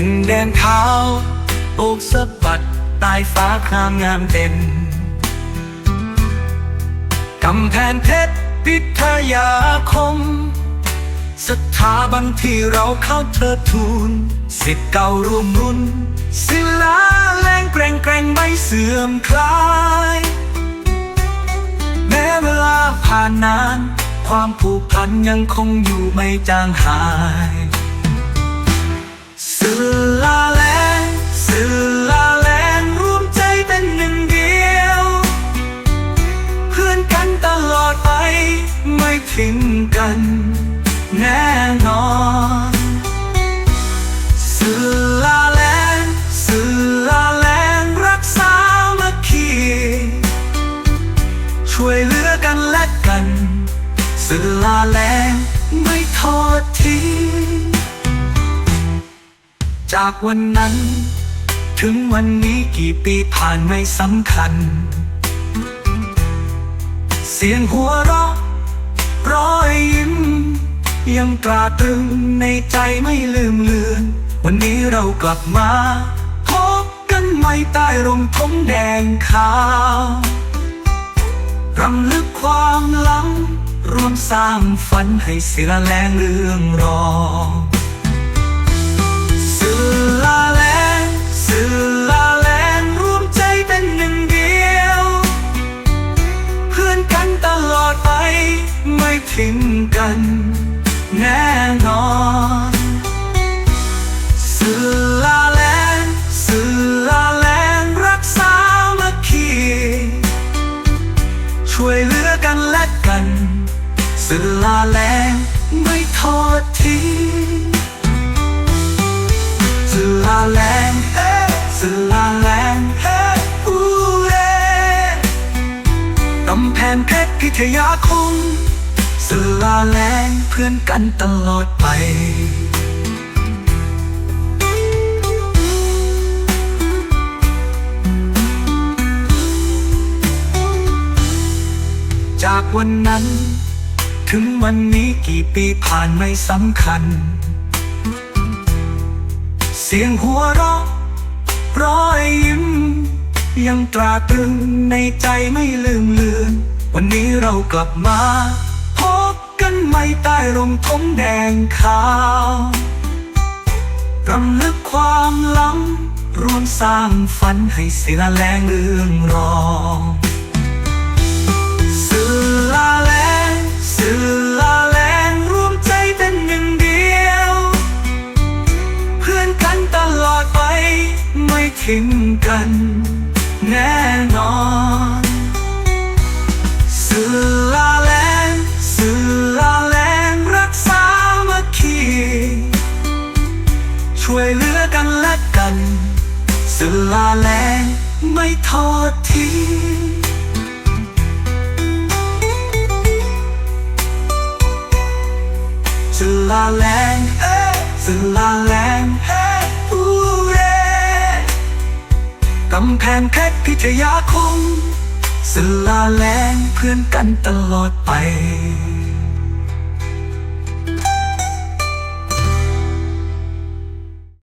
ถึงแดนเท้าโอกสะบัดตายฟ้าครามงามเต็มกำแพงเพชรพิทยาคม สถาบันที่เราเข้าเธอทูลสิทธิ์เก่ารวมรุ่น ศิลาแรงแกร่งแกร่งไม่เสื่อมคลาย แม้เวลาผ่านนาน ความผูกพันยังคงอยู่ไม่จางหาย ทิ้งกันแน่นอนสื่อลาแลนสื่อลาแลนรักษามัคคีช่วยเหลือกันและกัน สื่อลาแลนไม่ทอดทิ้งจากวันนั้น ถึงวันนี้กี่ปีผ่านไม่สำคัญ เสียงหัวเราะ รอยยิ้ม ยังตราตรึงในใจไม่ลืมเลือน วันนี้เรากลับมาพบกันใหม่ใต้ร่มธงแดงขาวรำลึกความหลัง รวมสร้างฝันให้เสือแรงเรื่องรองิ้งกันแน่นอนสื่อลาแลนสื่อลาแลนรักษามัคคีช่วยเหลือกันและกันสื่อลาแลนไม่ทอดทิ้งสื่อลาแลนเอ้สื่อลาแลนเอ้อูเร่กำแพงเพชรพิทยาคม สื่อลาแรงเพื่อนกันตลอดไปจากวันนั้น ถึงวันนี้กี่ปีผ่านไม่สำคัญ เสียงหัวเราะรอยยิ้ม ยังตราตรึงในใจไม่ลืมเลือน วันนี้เรากลับมา ใหม่ใต้ร่มธงแดงขาวรำลึกความลังรวมสร้างฝันให้เสียแรงเรื่องรองสื่อลาแรงสื่อลาแรงรวมใจเป็นหนึ่งเดียว เพื่อนกันตลอดไปไม่ทิ้งกันแน่นอน กันและกันสลาแรงไม่ทอดทิ้งสลาแรงเอ้สลาแรงเฮ้อูเร่กำแพงเพชรพิทยาคมสลาแรงเพื่อนกันตลอดไป